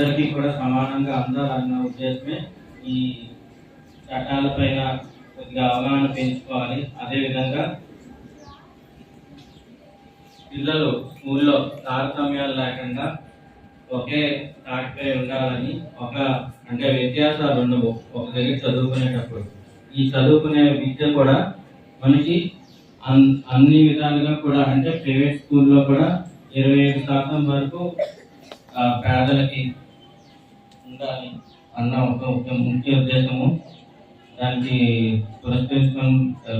అందరికీ కూడా సమానంగా అందాలన్న ఉద్దేశమే ఈ చట్టాలపైన కొద్దిగా అవగాహన పెంచుకోవాలి. అదేవిధంగా పిల్లలు స్కూల్లో తారతమ్యాలు లేకుండా ఒకే తాటిపై ఉండాలని ఒక అంటే వ్యత్యాసాలు ఉండవు. ఒక దగ్గర చదువుకునేటప్పుడు. ఈ చదువుకునే విద్య కూడా మనకి అన్ని విధాలుగా కూడా అంటే ప్రైవేట్ స్కూల్లో కూడా ఇరవై ఐదు శాతం వరకు పేదలకి ఉండాలి అన్న ఒక ముఖ్య ఉద్దేశము. దానికి పురస్కరించుకొని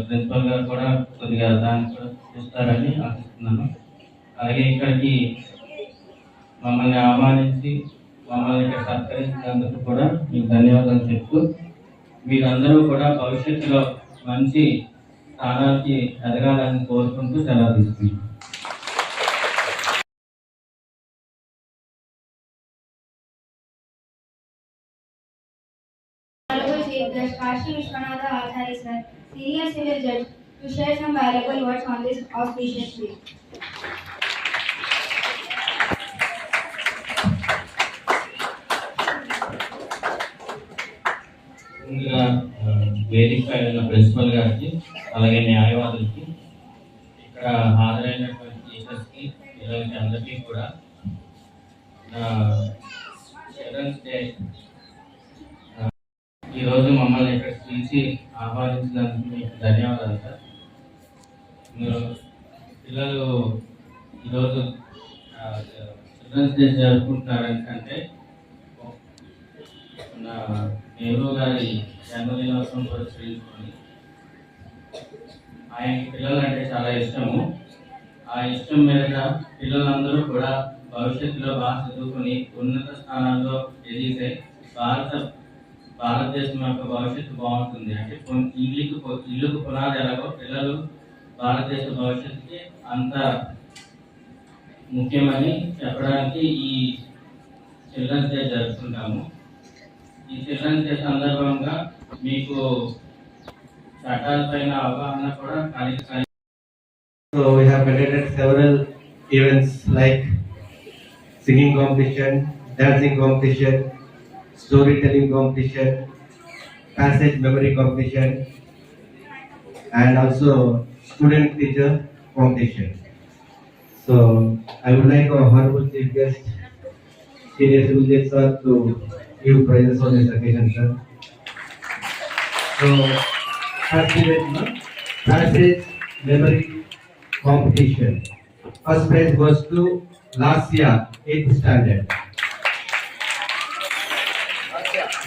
ప్రిన్సిపల్ గారు కూడా కొద్దిగా దాన్ని కూడా చూస్తారని ఆశిస్తున్నాను. అలాగే ఇక్కడికి మమ్మల్ని ఆహ్వానించి మమ్మల్ని ఇక్కడ సత్కరించినందుకు కూడా మీకు ధన్యవాదాలు చెప్తూ మీరందరూ కూడా భవిష్యత్తులో మంచి స్థానానికి ఎదగాలని కోరుకుంటూ సెలవు తీసుకుంటాం Judge Kashi Vishwanatha Acharya sir, Senior Civil Judge, to share some valuable words on this auspicious day. ముందుగా ఆ, వేదిక పై ఉన్న ప్రిన్సిపల్ గారికి అలాగే న్యాయవాదులకి ఇక్కడ హాజరైనటువంటి టీచర్స్కి పిల్లలకి అందరికీ కూడా చిల్డ్రన్స్ డే ఈరోజు మమ్మల్ని ఇక్కడ పిలిచి ఆహ్వానించినందుకు మీకు ధన్యవాదాలు సార్. మీరు పిల్లలు ఈరోజు చిల్డ్రన్స్ డే జరుపుకుంటున్నారంటే నా నెహ్రూ గారి జన్మదినోత్సవం పరిశీలించుకొని ఆయన పిల్లలంటే చాలా ఇష్టము. ఆ ఇష్టం మీద పిల్లలందరూ కూడా భవిష్యత్తులో బాగా చదువుకొని ఉన్నత స్థానాల్లో ఎదిగితే భారత భారతదేశం యొక్క భవిష్యత్తు బాగుంటుంది. అంటే ఇల్లుకు ఇల్లుకు పునాది ఎలాగో పిల్లలు భారతదేశ భవిష్యత్తుకి అంత ముఖ్యమని చెప్పడానికి ఈ చిల్డ్రన్స్ డే జరుపుకుంటాము. ఈ చిల్డ్రన్స్ డే సందర్భంగా మీకు చట్టాలపైన అవగాహన కూడా కలిగి కలిగి So we have conducted several events like singing competition, dancing competition, storytelling competition, passage memory competition, and also student teacher competition. So I would like our honorable chief guest, Senior Judge sir, to give prizes on this occasion, sir. So event, passage memory competition. First prize goes to Lasya, eighth standard.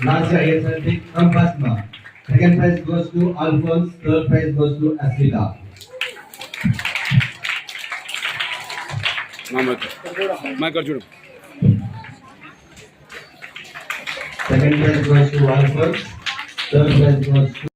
Last year, yes, I picked from Basma. Second prize goes to Alphonse, third prize goes to Asila. Michael Judum. Second prize goes to Alphonse, third prize goes to